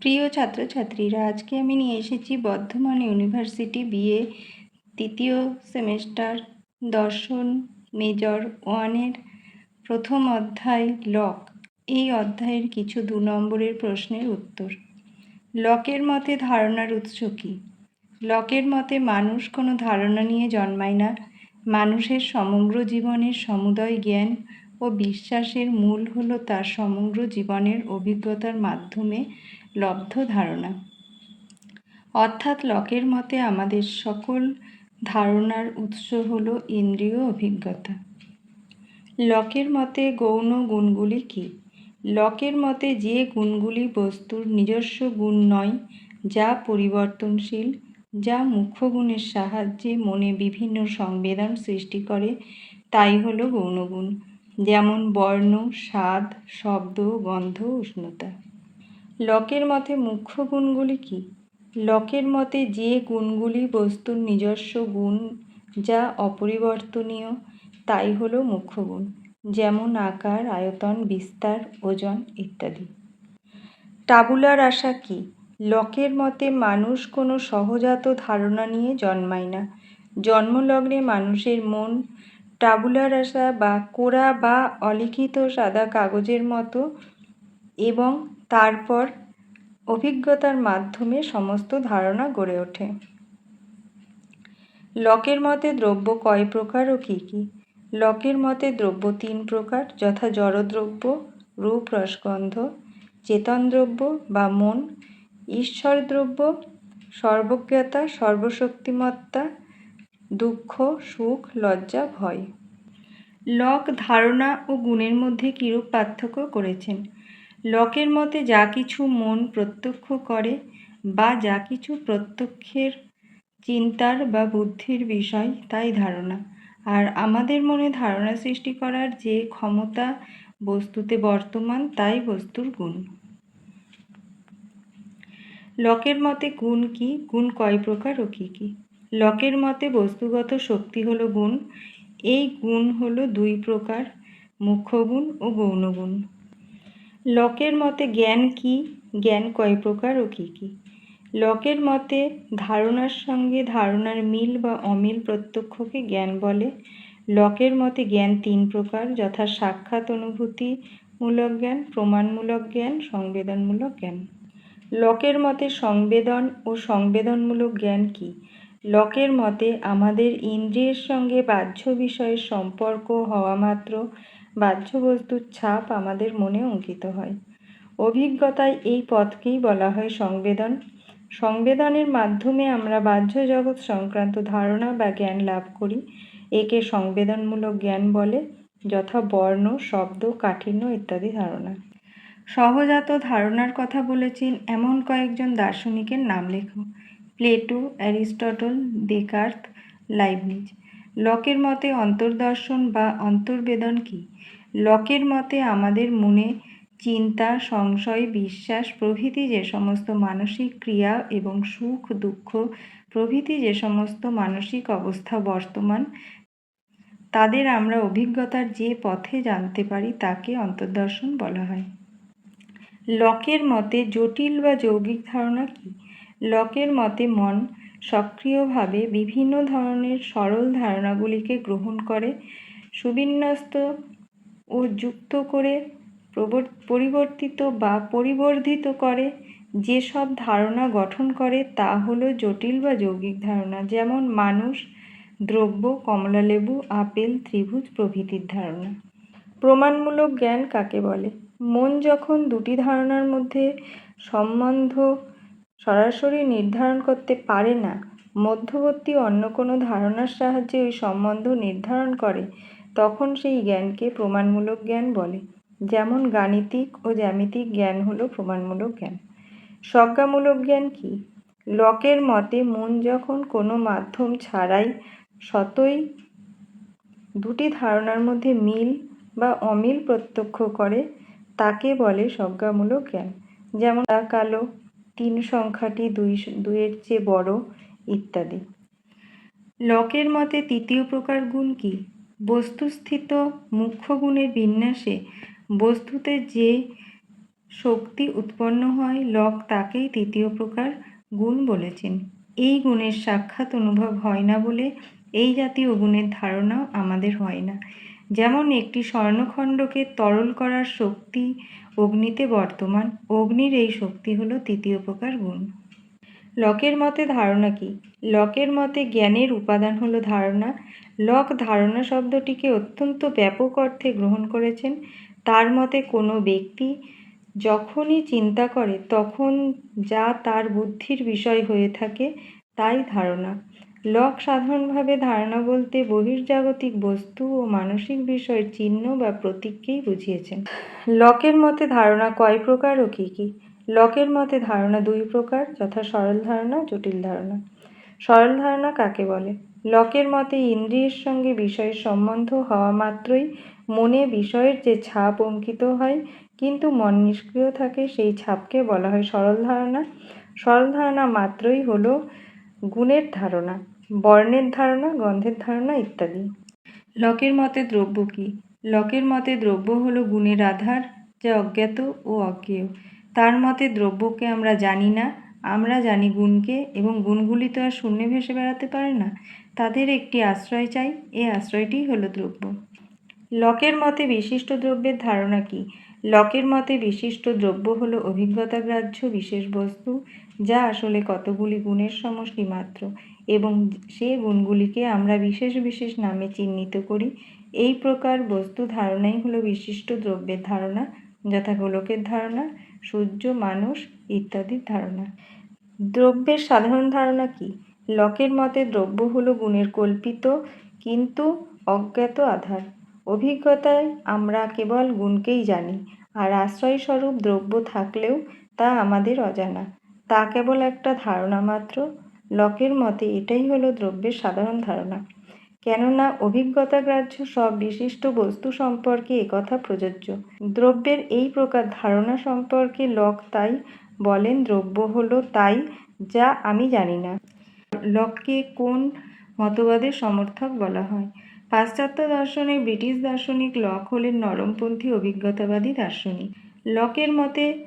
প্রিয় ছাত্রছাত্রীরা, আজকে আমি নিয়ে এসেছি বর্ধমান ইউনিভার্সিটি বিএ তৃতীয় সেমেস্টার দর্শন মেজর ওয়ানের প্রথম অধ্যায় লক। এই অধ্যায়ের কিছু দু নম্বরের প্রশ্নের উত্তর। লকের মতে ধারণার উৎস কী? লকের মতে মানুষ কোনো ধারণা নিয়ে জন্মায় না। মানুষের সমগ্র জীবনের সমুদয় জ্ঞান ও বিশ্বাসের মূল হলো তার সমগ্র জীবনের অভিজ্ঞতার মাধ্যমে লব্ধ ধারণা। অর্থাৎ লকের মতে আমাদের সকল ধারণার উৎস হল ইন্দ্রিয় অভিজ্ঞতা। লকের মতে গৌণ গুণগুলি কী? লকের মতে যে গুণগুলি বস্তুর নিজস্ব গুণ নয়, যা পরিবর্তনশীল, যা মুখ্য গুণের সাহায্যে মনে বিভিন্ন সংবেদন সৃষ্টি করে, তাই হলো গৌণগুণ যেমন বর্ণ, স্বাদ, শব্দ, গন্ধ, উষ্ণতা। লকের মতে মুখ্য গুণগুলি কী? লকের মতে যে গুণগুলি বস্তুর নিজস্ব গুণ যা অপরিবর্তনীয়, তাই হলো মুখ্য গুণ, যেমন আকার, আয়তন, বিস্তার, ওজন ইত্যাদি। টাবুলার আশা কী? লকের মতে মানুষ কোনো সহজাত ধারণা নিয়ে জন্মায় না। জন্মলগ্নে মানুষের মন টাবুলার আশা বা কোরা বা অলিখিত সাদা কাগজের মতো এবং তারপর অভিজ্ঞতার মাধ্যমে সমস্ত ধারণা গড়ে ওঠে। লকের মতে দ্রব্য কয় প্রকার ও কী কী? লকের মতে দ্রব্য তিন প্রকার, যথা জড়দ্রব্য, রূপ রসগন্ধ চেতন দ্রব্য বা মন ঈশ্বর দ্রব্য সর্বজ্ঞতা, সর্বশক্তিমত্তা দুঃখ, সুখ, লজ্জা, ভয়। লক ধারণা ও গুণের মধ্যে কিরূপ পার্থক্য করেছেন? লকের মতে যা কিছু মন প্রত্যক্ষ করে বা যা কিছু প্রত্যক্ষের চিন্তার বা বুদ্ধির বিষয়, তাই ধারণা। আর আমাদের মনে ধারণা সৃষ্টি করার যে ক্ষমতা বস্তুতে বর্তমান, তাই বস্তুর গুণ। লকের মতে গুণ কি? গুণ কয় প্রকার ও কী কী? লকের মতে বস্তুগত শক্তি হলো গুণ। এই গুণ হলো দুই প্রকার মুখ্য গুণ ও গৌণ গুণ লকের মতে জ্ঞান কি? জ্ঞান কয় প্রকার ও কী কী? লকের মতে ধারণার সঙ্গে ধারণার মিল বা অমিল প্রত্যক্ষকে জ্ঞান বলে। লকের মতে জ্ঞান তিন প্রকার, যথা সাক্ষাৎ অনুভূতিমূলক জ্ঞান, প্রমাণমূলক জ্ঞান, সংবেদনমূলক জ্ঞান। লকের মতে সংবেদন ও সংবেদনমূলক জ্ঞান কি? লকের মতে আমাদের ইন্দ্রিয়ের সঙ্গে বাহ্য বিষয়ের সম্পর্ক হওয়া মাত্র বাহ্য বস্তুর ছাপ আমাদের মনে অঙ্কিত হয়। অভিজ্ঞতায় এই পথকেই বলা হয় সংবেদন। সংবেদনের মাধ্যমে আমরা বাহ্য জগৎ সংক্রান্ত ধারণা বা জ্ঞান লাভ করি। একে সংবেদনমূলক জ্ঞান বলে, যথা বর্ণ, শব্দ, কাঠিন্য ইত্যাদি ধারণা। সহজাত ধারণার কথা বলেছেন এমন কয়েকজন দার্শনিকের নাম লেখো। Plato, Aristotle Descartes Leibniz. লকের মতে অন্তর্দর্শন বা অন্তর্বেদন কী? লকের মতে আমাদের মনে চিন্তা, সংশয়, বিশ্বাস, প্রভৃতি যে সমস্ত মানসিক ক্রিয়া এবং সুখ, দুঃখ, প্রভৃতি যে সমস্ত মানসিক অবস্থা বর্তমান, তাদের আমরা অভিজ্ঞতার যে পথে জানতে পারি তাকে অন্তর্দর্শন বলা হয়। লকের মতে জটিল বা যৌগিক ধারণা কী? লকের মতে মন সক্রিয়ভাবে বিভিন্ন ধরনের সরল ধারণাগুলিকে গ্রহণ করে, সুবিন্যস্ত ও যুক্ত করে পরিবর্তিত বা পরিবর্ধিত করে যেসব ধারণা গঠন করে তা হলো জটিল বা যৌগিক ধারণা। যেমন মানুষ, দ্রব্য, কমলালেবু, আপেল, ত্রিভুজ প্রভৃতির ধারণা। প্রমাণমূলক জ্ঞান কাকে বলে? মন যখন দুটি ধারণার মধ্যে সম্বন্ধ সরাসরি নির্ধারণ করতে পারে না। মধ্যবর্তী অন্য কোনো ধারণার সাহায্যে ওই সম্বন্ধ নির্ধারণ করে, তখন সেই জ্ঞানকে প্রমাণমূলক জ্ঞান বলে, যেমন গাণিতিক ও জ্যামিতিক জ্ঞান হলো প্রমাণমূলক জ্ঞান। স্বজ্ঞামূলক জ্ঞান কি? লকের মতে মন যখন কোনো মাধ্যম ছাড়াই সতই দুটি ধারণার মধ্যে মিল বা অমিল প্রত্যক্ষ করে, তাকে বলে স্বজ্ঞামূলক জ্ঞান। যেমন কালো তিন সংখ্যাটি দুই দুইয়ের চেয়ে বড় ইত্যাদি। লকের মতে তৃতীয় প্রকার গুণ কি? বস্তুস্থিত মুখ্য গুণের বিন্যাসে বস্তুতে যে শক্তি উৎপন্ন হয়, লক তাকেই তৃতীয় প্রকার গুণ বলেছেন। এই গুণের সাক্ষাৎ অনুভব হয় না বলে এই জাতীয় গুণের ধারণাও আমাদের হয় না। যেমন একটি স্বর্ণখণ্ডকে তরল করার শক্তি অগ্নিতে বর্তমান। অগ্নির এই শক্তি হলো তৃতীয় প্রকার গুণ। লকের মতে ধারণা কি? লকের মতে জ্ঞানের উপাদান হলো ধারণা। লক ধারণা শব্দটিকে অত্যন্ত ব্যাপক অর্থে গ্রহণ করেছেন। তার মতে কোনো ব্যক্তি যখনই চিন্তা করে, তখন যা তার বুদ্ধির বিষয় হয়ে থাকে, তাই ধারণা। লক সাধারণভাবে ধারণা বলতে বহির্জাগতিক বস্তু ও মানসিক বিষয়ের চিহ্ন বা প্রতীককেই বুঝিয়েছেন। লকের মতে ধারণা কয় প্রকার ও কী কী? লকের মতে ধারণা দুই প্রকার, যথা সরল ধারণা জটিল ধারণা। সরল ধারণা কাকে বলে? লকের মতে ইন্দ্রিয়ের সঙ্গে বিষয়ের সম্বন্ধ হওয়া মাত্রই মনে বিষয়ের যে ছাপ অঙ্কিত হয়, কিন্তু মন নিষ্ক্রিয় থাকে সেই ছাপকে বলা হয় সরল ধারণা। সরল ধারণা মাত্রই হলো গুণের ধারণা। বর্ণের ধারণা, গন্ধের ধারণা ইত্যাদি। লকের মতে দ্রব্য কি? লকের মতে দ্রব্য হলো গুণের আধার, যা অজ্ঞাত ও অজ্ঞেয়। তার মতে দ্রব্যকে আমরা জানি না, আমরা জানি গুণকে, এবং গুণগুলি তো আর শূন্যে ভেসে বেড়াতে পারে না। তাদের একটি আশ্রয় চাই এই আশ্রয়টিই হলো দ্রব্য। লকের মতে বিশিষ্ট দ্রব্যের ধারণা কি? লকের মতে বিশিষ্ট দ্রব্য হলো অভিজ্ঞতাগ্রাহ্য বিশেষ বস্তু, যা আসলে কতগুলি গুণের সমষ্টি মাত্র এবং সে গুণগুলিকে আমরা বিশেষ বিশেষ নামে চিহ্নিত করি। এই প্রকার বস্তু ধারণাই হলো বিশিষ্ট দ্রব্যের ধারণা, যথা গোলকের ধারণা, সূর্য, মানুষ ইত্যাদির ধারণা। দ্রব্যের সাধারণ ধারণা কি? লকের মতে দ্রব্য হলো গুণের কল্পিত, কিন্তু অজ্ঞাত আধার। অভিজ্ঞতায় আমরা কেবল গুণকেই জানি, আর আশ্রয়স্বরূপ দ্রব্য থাকলেও তা আমাদের অজানা। তা কেবল একটা ধারণা মাত্র। লকের মতে এটাই হলো দ্রব্যের সাধারণ ধারণা। কেননা অভিজ্ঞতাগ্রাহ্য সব বিশিষ্ট বস্তু সম্পর্কে একথা প্রযোজ্য। দ্রব্যের এই প্রকার ধারণা সম্পর্কে লক তাই বলেন দ্রব্য হলো তাই যা আমি জানি না। লককে কোন মতবাদের সমর্থক বলা হয়? পাশ্চাত্য দর্শনে ব্রিটিশ দার্শনিক, লক হলেন নরমপন্থী, অভিজ্ঞতাবাদী দার্শনিক। লকের মতে,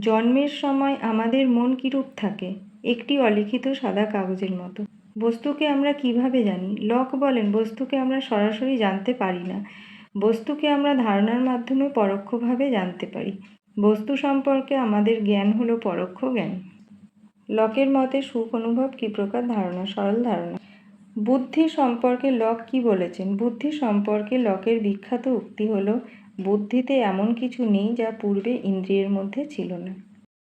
জন্মের সময় আমাদের মন কীরূপ থাকে? একটি অলিখিত সাদা কাগজের মতো। বস্তুকে আমরা কীভাবে জানি? লক বলেন, বস্তুকে আমরা সরাসরি জানতে পারি না। বস্তুকে আমরা ধারণার মাধ্যমে পরোক্ষভাবে জানতে পারি। বস্তু সম্পর্কে আমাদের জ্ঞান হলো পরোক্ষ জ্ঞান। লকের মতে, সুখ অনুভব কী প্রকার? ধারণা, সরল ধারণা। বুদ্ধি সম্পর্কে লক কি বলেছেন? বুদ্ধি সম্পর্কে লকের বিখ্যাত উক্তি হলো, বুদ্ধিতে এমন কিছু নেই যা পূর্বে ইন্দ্রিয়ের মধ্যে ছিল না।